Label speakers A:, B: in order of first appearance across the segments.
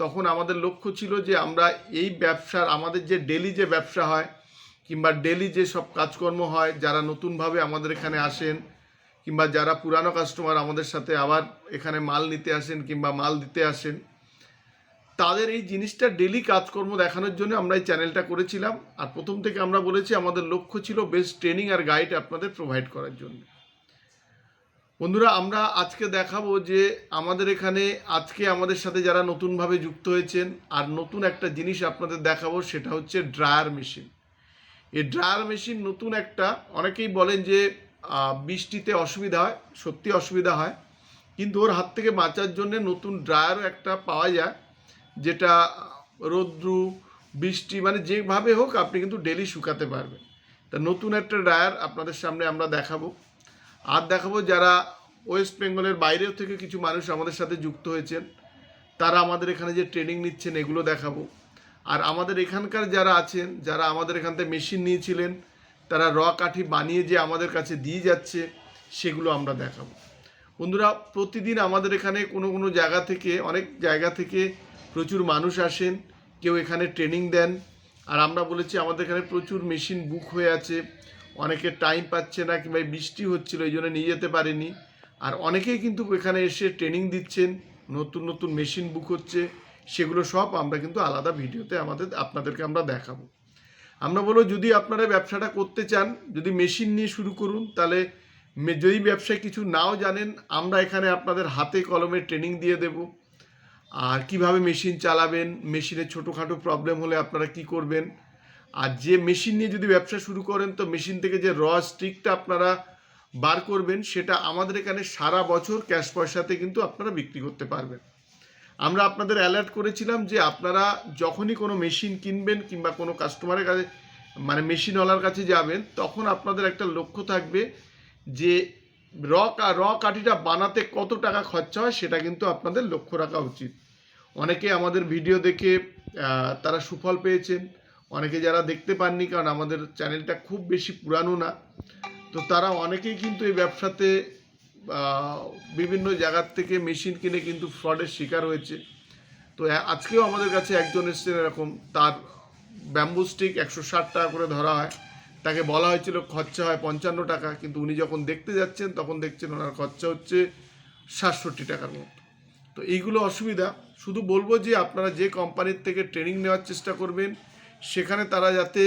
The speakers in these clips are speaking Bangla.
A: তখন আমাদের লক্ষ্য ছিল যে আমরা এই ব্যবসার, আমাদের যে ডেলি যে ব্যবসা হয়, কিংবা ডেলি যে সব কাজকর্ম হয়, যারা নতুনভাবে আমাদের এখানে আসেন, কিংবা যারা পুরানো কাস্টমার আমাদের সাথে আবার এখানে মাল নিতে আসেন, কিংবা মাল দিতে আসেন, তাদের এই জিনিসটা ডেলি কাজকর্ম দেখানোর জন্য আমরা এই চ্যানেলটা করেছিলাম। আর প্রথম থেকে আমরা বলেছি, আমাদের লক্ষ্য ছিল বেস্ট ট্রেনিং আর গাইড আপনাদের প্রোভাইড করার জন্য। বন্ধুরা, আমরা আজকে দেখাবো যে আমাদের এখানে আজকে আমাদের সাথে যারা নতুনভাবে যুক্ত হয়েছেন, আর নতুন একটা জিনিস আপনাদের দেখাবো, সেটা হচ্ছে ড্রায়ার মেশিন। এই ড্রায়ার মেশিন নতুন একটা, অনেকেই বলেন যে বৃষ্টিতে অসুবিধা হয়, সত্যি অসুবিধা হয়, কিন্তু ওর হাত থেকে বাঁচার জন্য নতুন ড্রায়ারও একটা পাওয়া যায়, যেটা রৌদ্রু, বৃষ্টি মানে যেভাবে হোক আপনি কিন্তু ডেলি শুকাতে পারবেন। তা নতুন একটা ড্রায়ার আপনাদের সামনে আমরা দেখাবো। আর দেখাবো যারা ওয়েস্ট বেঙ্গলের বাইরেও থেকে কিছু মানুষ আমাদের সাথে যুক্ত হয়েছেন, তারা আমাদের এখানে যে ট্রেনিং নিচ্ছেন এগুলো দেখাবো। আর আমাদের এখানকার যারা আছেন, যারা আমাদের এখান থেকে মেশিন নিয়েছিলেন, তারা র কাঠি বানিয়ে যে আমাদের কাছে দিয়ে যাচ্ছে, সেগুলো আমরা দেখাবো। বন্ধুরা, প্রতিদিন আমাদের এখানে কোনো কোনো জায়গা থেকে, অনেক জায়গা থেকে প্রচুর মানুষ আসেন, কেউ এখানে ট্রেনিং দেন। আর আমরা বলেছি আমাদের এখানে প্রচুর মেশিন বুক হয়ে আছে। অনেকে টাইম পাচ্ছে না কিংবা বৃষ্টি হচ্ছিল, এই জন্য নিয়ে যেতে পারেনি। আর অনেকেই কিন্তু এখানে এসে ট্রেনিং দিচ্ছেন, নতুন নতুন মেশিন বুক হচ্ছে, সেগুলো সব আমরা কিন্তু আলাদা ভিডিওতে আমাদের, আপনাদেরকে আমরা দেখাবো। আমরা বলব, যদি আপনারা ব্যবসাটা করতে চান, যদি মেশিন নিয়ে শুরু করুন, তাহলে যদি ব্যবসায় কিছু নাও জানেন, আমরা এখানে আপনাদের হাতে কলমে ট্রেনিং দিয়ে দেব। আর কীভাবে মেশিন চালাবেন মেশিনে ছোটোখাটো প্রবলেম হলে আপনারা কি করবেন আর যে মেশিন নিয়ে যদি ব্যবসা শুরু করেন, তো মেশিন থেকে যে র স্টিকটা আপনারা বার করবেন, সেটা আমাদের এখানে সারা বছর ক্যাশ পয়সাতে কিন্তু আপনারা বিক্রি করতে পারবেন। আমরা আপনাদের অ্যালার্ট করেছিলাম যে আপনারা যখনই কোনো মেশিন কিনবেন কিংবা কোনো কাস্টমারের কাছে মানে মেশিনওয়ালার কাছে যাবেন, তখন আপনাদের একটা লক্ষ্য থাকবে যে র র কাঠিটা বানাতে কত টাকা খরচা হয়, সেটা কিন্তু আপনাদের লক্ষ্য রাখা উচিত। অনেকে আমাদের ভিডিও দেখে তারা সুফল পেয়েছেন। অনেকে যারা দেখতে পাননি, কারণ আমাদের চ্যানেলটা খুব বেশি পুরানো না, তো তারা অনেকেই কিন্তু এই ব্যবসাতে বিভিন্ন জায়গার থেকে মেশিন কিনে কিন্তু ফ্রডের শিকার হয়েছে। তো আজকেও আমাদের কাছে একজন এসেছেন এরকম, তার ব্যাম্বু স্টিক একশো ষাট টাকা করে ধরা হয়। তাকে বলা হয়েছিল, খরচা হয় পঞ্চান্ন টাকা, কিন্তু উনি যখন দেখতে যাচ্ছেন, তখন দেখছেন ওনার খরচা হচ্ছে সাতষট্টি টাকার মতো। তো এইগুলো অসুবিধা। শুধু বলব যে, আপনারা যে কোম্পানির থেকে ট্রেনিং নেওয়ার চেষ্টা করবেন সেখানে তারা যাতে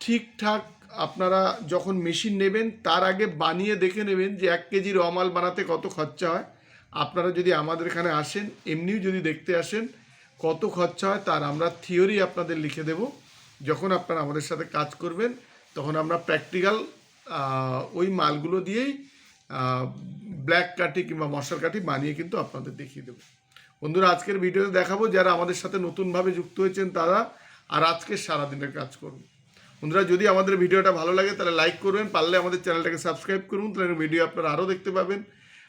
A: ঠিকঠাক আপনারা যখন মেশিন নেবেন, তার আগে বানিয়ে দেখে নেবেন যে এক কেজি রমাল বানাতে কত খরচা হয়। আপনারা যদি আমাদের এখানে আসেন, এমনিও যদি দেখতে আসেন কত খরচা হয়, তার আমরা থিওরি আপনাদের লিখে দেব। যখন আপনারা আমাদের সাথে কাজ করবেন, তখন আমরা প্র্যাকটিক্যাল ওই মালগুলো দিয়েই ব্ল্যাক কাঠি কিংবা মশার কাঠি বানিয়ে কিন্তু আপনাদের দেখিয়ে দেবো। বন্ধুরা, আজকের ভিডিওতে দেখাবো, যারা আমাদের সাথে নতুনভাবে যুক্ত হয়েছেন, তারা আর আজকে সারাদিনের কাজ করুন বন্ধুরা, যদি আমাদের ভিডিওটা ভালো লাগে, তাহলে লাইক করবেন, পারলে আমাদের চ্যানেলটাকে সাবস্ক্রাইব করুন, তাহলে ভিডিও আপনারা আরও দেখতে পাবেন।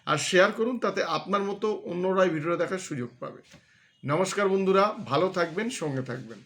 A: আর শেয়ার করুন, তাতে আপনার মতো অন্যরাই ভিডিও দেখার সুযোগ পাবে। নমস্কার বন্ধুরা, ভালো থাকবেন, সঙ্গে থাকবেন।